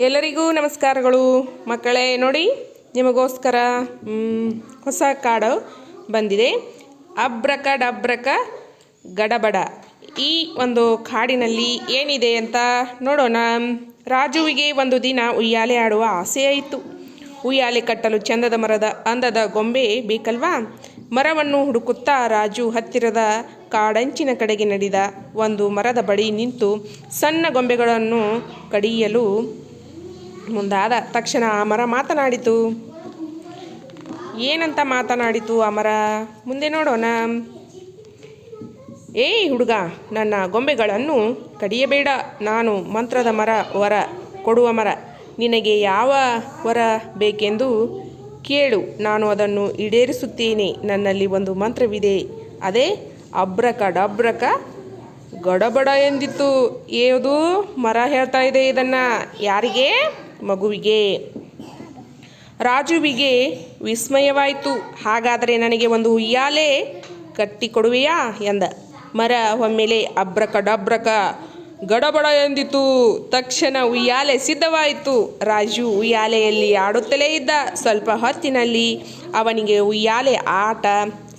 ಎಲ್ಲರಿಗೂ ನಮಸ್ಕಾರಗಳು. ಮಕ್ಕಳೇ, ನೋಡಿ, ನಿಮಗೋಸ್ಕರ ಹೊಸ ಕಾಡು ಬಂದಿದೆ. ಅಬ್ರಕ ಡಬ್ರಕ ಗಡಬಡ. ಈ ಒಂದು ಕಾಡಿನಲ್ಲಿ ಏನಿದೆ ಅಂತ ನೋಡೋಣ. ರಾಜುವಿಗೆ ಒಂದು ದಿನ ಉಯ್ಯಾಲೆ ಆಡುವ ಆಸೆ ಆಯಿತು. ಉಯ್ಯಾಲೆ ಕಟ್ಟಲು ಚಂದದ ಮರದ ಅಂದದ ಗೊಂಬೆ ಬೇಕಲ್ವಾ? ಮರವನ್ನು ಹುಡುಕುತ್ತಾ ರಾಜು ಹತ್ತಿರದ ಕಾಡಂಚಿನ ಕಡೆಗೆ ನಡೆದ ಒಂದು ಮರದ ಬಳಿ ನಿಂತು ಸಣ್ಣ ಗೊಂಬೆಗಳನ್ನು ಕಡಿಯಲು ಮುಂದಾದ ತಕ್ಷಣ ಆ ಮರ ಮಾತನಾಡಿತು. ಏನಂತ ಮಾತನಾಡಿತು ಆ ಮರ ಮುಂದೆ ನೋಡೋಣ. ಏಯ್ ಹುಡುಗ, ನನ್ನ ಗೊಂಬೆಗಳನ್ನು ಕಡಿಯಬೇಡ. ನಾನು ಮಂತ್ರದ ಮರ, ವರ ಕೊಡುವ ಮರ. ನಿನಗೆ ಯಾವ ವರ ಬೇಕೆಂದು ಕೇಳು. ನಾನು ಅದನ್ನು ಈಡೇರಿಸುತ್ತೇನೆ. ನನ್ನಲ್ಲಿ ಒಂದು ಮಂತ್ರವಿದೆ. ಅದೇ ಅಬ್ರಕ ಡಬ್ರಕ ಗಡಬಡ ಎಂದಿತ್ತು. ಏದು ಮರ ಹೇಳ್ತಾ ಇದೆ ಇದನ್ನು. ಯಾರಿಗೆ? ಮಗುವಿಗೆ ರಾಜುವಿಗೆ ವಿಸ್ಮಯವಾಯಿತು. ಹಾಗಾದರೆ ನನಗೆ ಒಂದು ಉಯ್ಯಾಲೆ ಕಟ್ಟಿಕೊಡುವೆಯಾ ಎಂದ. ಮರ ಒಮ್ಮೆಲೆ ಅಬ್ರಕ ಡಬ್ರಕ ಗಡಬಡ ಎಂದಿತು. ತಕ್ಷಣ ಉಯ್ಯಾಲೆ ಸಿದ್ಧವಾಯಿತು. ರಾಜು ಉಯ್ಯಾಲೆಯಲ್ಲಿ ಆಡುತ್ತಲೇ ಇದ್ದ. ಸ್ವಲ್ಪ ಹೊತ್ತಿನಲ್ಲಿ ಅವನಿಗೆ ಉಯ್ಯಾಲೆ ಆಟ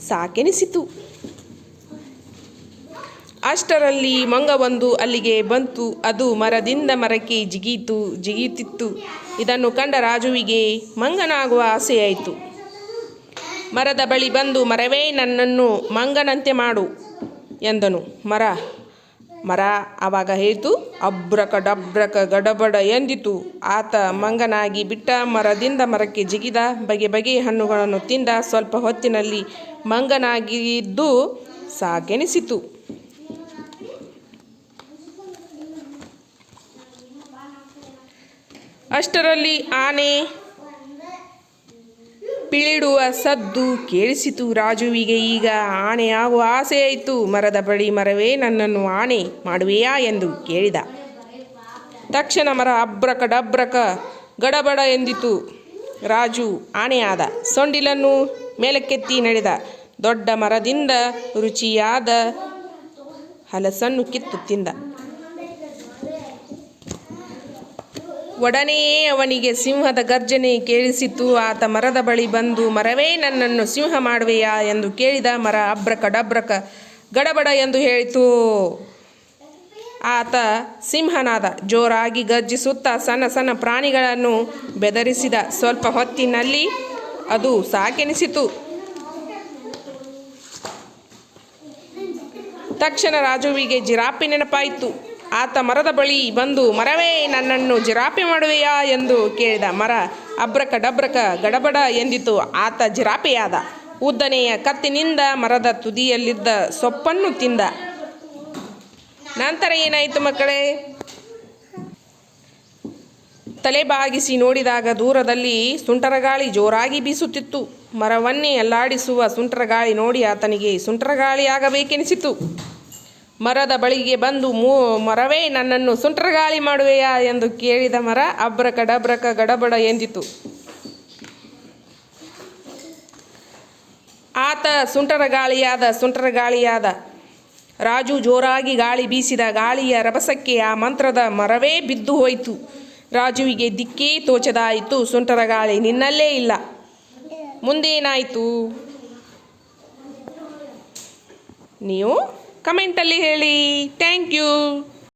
ಸಾಕೆನಿಸಿತು. ಅಷ್ಟರಲ್ಲಿ ಮಂಗವೊಂದು ಅಲ್ಲಿಗೆ ಬಂತು. ಅದು ಮರದಿಂದ ಮರಕ್ಕೆ ಜಿಗೀತು ಜಿಗಿಯುತ್ತಿತ್ತು. ಇದನ್ನು ಕಂಡ ರಾಜುವಿಗೆ ಮಂಗನಾಗುವ ಆಸೆಯಾಯಿತು. ಮರದ ಬಳಿ ಬಂದು, ಮರವೇ ನನ್ನನ್ನು ಮಂಗನಂತೆ ಮಾಡು ಎಂದನು. ಮರ ಮರ ಆವಾಗ ಹೇಳಿತು ಅಬ್ರಕ ಡಬ್ರಕ ಗಡಬಡ ಎಂದಿತು. ಆತ ಮಂಗನಾಗಿ ಬಿಟ್ಟ ಮರದಿಂದ ಮರಕ್ಕೆ ಜಿಗಿದ ಬಗೆ ಬಗೆಯ ಹಣ್ಣುಗಳನ್ನು ತಿಂದ ಸ್ವಲ್ಪ ಹೊತ್ತಿನಲ್ಲಿ ಮಂಗನಾಗಿದ್ದು ಸಾಗೆನಿಸಿತು ಅಷ್ಟರಲ್ಲಿ ಆನೆ ಪಿಳಿಡುವ ಸದ್ದು ಕೇಳಿಸಿತು ರಾಜುವಿಗೆ. ಈಗ ಆನೆ ಆಗುವ ಆಸೆ ಆಯಿತು. ಮರದ ಬಳಿ ಮರವೇ ನನ್ನನ್ನು ಆನೆ ಮಾಡುವೆಯಾ ಎಂದು ಕೇಳಿದ. ತಕ್ಷಣ ಮರ ಅಬ್ರಕ ಡಬ್ರಕ ಗಡಬಡ ಎಂದಿತು. ರಾಜು ಆನೆಯಾದ ಸೊಂಡಿಲನ್ನು ಮೇಲಕ್ಕೆತ್ತಿ ನಡೆದ. ದೊಡ್ಡ ಮರದಿಂದ ರುಚಿಯಾದ ಹಲಸನ್ನು ಕಿತ್ತು ತಿಂದ. ಒಡನೆಯೇ ಅವನಿಗೆ ಸಿಂಹದ ಗರ್ಜನೆ ಕೇಳಿಸಿತು. ಆತ ಮರದ ಬಳಿ ಬಂದು, ಮರವೇ, ನನ್ನನ್ನು ಸಿಂಹ ಮಾಡುವೆಯಾ? ಎಂದು ಕೇಳಿದ ಮರ ಅಬ್ರಕ ಡಬ್ರಕ ಗಡಬಡ ಎಂದು ಹೇಳಿತು. ಆತ ಸಿಂಹನಾದ ಜೋರಾಗಿ ಗರ್ಜಿಸುತ್ತಾ ಸಣ್ಣ ಸಣ್ಣ ಪ್ರಾಣಿಗಳನ್ನು ಬೆದರಿಸಿದ. ಸ್ವಲ್ಪ ಹೊತ್ತಿನಲ್ಲಿ ಅದು ಸಾಕೆನಿಸಿತು. ತಕ್ಷಣ ರಾಜುವಿಗೆ ಜಿರಾಪಿ ನೆನಪಾಯಿತು. ಆತ ಮರದ ಬಳಿ ಬಂದು, ಮರವೇ, ನನ್ನನ್ನು ಜಿರಾಪೆ ಮಾಡುವೆಯಾ? ಎಂದು ಕೇಳಿದ ಮರ ಅಬ್ರಕ ಡಬ್ರಕ ಗಡಬಡ ಎಂದಿತು. ಆತ ಜಿರಾಪೆಯಾದ ಉದ್ದನೆಯ ಕತ್ತಿನಿಂದ ಮರದ ತುದಿಯಲ್ಲಿದ್ದ ಸೊಪ್ಪನ್ನು ತಿಂದ. ನಂತರ ಏನಾಯಿತು ಮಕ್ಕಳೇ? ತಲೆ ಬಾಗಿಸಿ ನೋಡಿದಾಗ ದೂರದಲ್ಲಿ ಸುಂಟರಗಾಳಿ ಜೋರಾಗಿ ಬೀಸುತ್ತಿತ್ತು. ಮರವನ್ನೇ ಅಲ್ಲಾಡಿಸುವ ಸುಂಟರಗಾಳಿ ನೋಡಿ ಆತನಿಗೆ ಸುಂಟರಗಾಳಿಯಾಗಬೇಕೆನಿಸಿತು. ಮರದ ಬಳಿಗೆ ಬಂದು, ಮೂ, ಮರವೇ, ನನ್ನನ್ನು ಸುಂಟರಗಾಳಿ ಮಾಡುವೆಯಾ? ಎಂದು ಕೇಳಿದ ಮರ ಅಬ್ರಕ ಡಬ್ರಕ ಗಡಬಡ ಎಂದಿತು. ಆತ ಸುಂಟರಗಾಳಿಯಾದ ಸುಂಟರಗಾಳಿಯಾದ. ರಾಜು ಜೋರಾಗಿ ಗಾಳಿ ಬೀಸಿದ ಗಾಳಿಯ ರಭಸಕ್ಕೆ ಆ ಮಂತ್ರದ ಮರವೇ ಬಿದ್ದು ಹೋಯಿತು. ರಾಜುವಿಗೆ ದಿಕ್ಕೇ ತೋಚದಾಯಿತು, ಸುಂಟರಗಾಳಿ ನಿನ್ನಲ್ಲೇ ಇಲ್ಲ. ಮುಂದೇನಾಯಿತು? ನೀವು ಕಮೆಂಟಲ್ಲಿ ಹೇಳಿ ಥ್ಯಾಂಕ್ ಯು